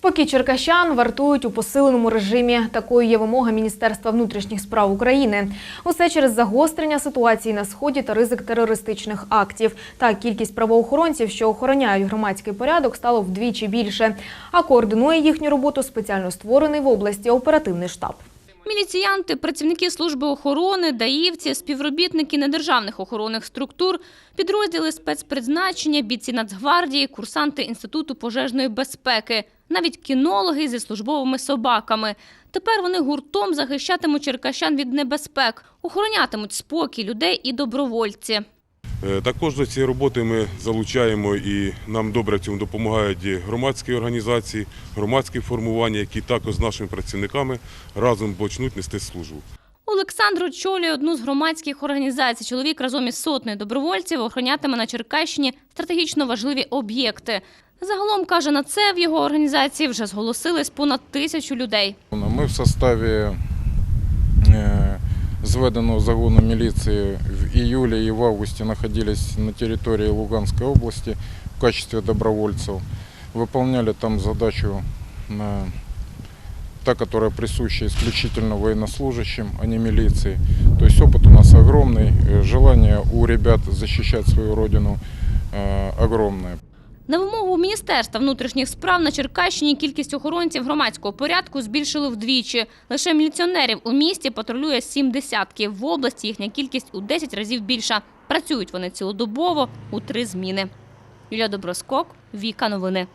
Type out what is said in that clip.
Спокій черкащан вартують у посиленому режимі. Такою є вимога Міністерства внутрішніх справ України. Усе через загострення ситуації на сході та ризик терористичних актів. Так, кількість правоохоронців, що охороняють громадський порядок, стало вдвічі більше. А координує їхню роботу спеціально створений в області оперативний штаб. Міліціянти, працівники служби охорони, даївці, співробітники недержавних охоронних структур, підрозділи спецпризначення, бійці Нацгвардії, курсанти Інституту пожежної безпеки, навіть кінологи зі службовими собаками. Тепер вони гуртом захищатимуть черкащан від небезпек, охоронятимуть спокій людей і добровольці. Е, Також до цієї роботи ми залучаємо і нам добре в цьому допомагають і громадські організації, громадські формування, які також з нашими працівниками разом почнуть нести службу. Олександр очолює одну з громадських організацій. Чоловік разом із сотнею добровольців охоронятиме на Черкащині стратегічно важливі об'єкти. Загалом, каже, на це в його організації вже зголосились понад тисячу людей. Ми в составі е, зведеного загону міліції в июле и в августе находились на территории Луганской области в качестве добровольцев. Выполняли там задачу, э, та, которая присуща исключительно военнослужащим, а не милиции. То есть опыт у нас огромный, э, желание у ребят защищать свою родину э, огромное. На вимогу Міністерства внутрішніх справ на Черкащині кількість охоронців громадського порядку збільшили вдвічі. Лише міліціонерів у місті патрулює сім десятків. В області їхня кількість у 10 разів більша. Працюють вони цілодобово у три зміни. Юлія Доброскок, Віка Новини.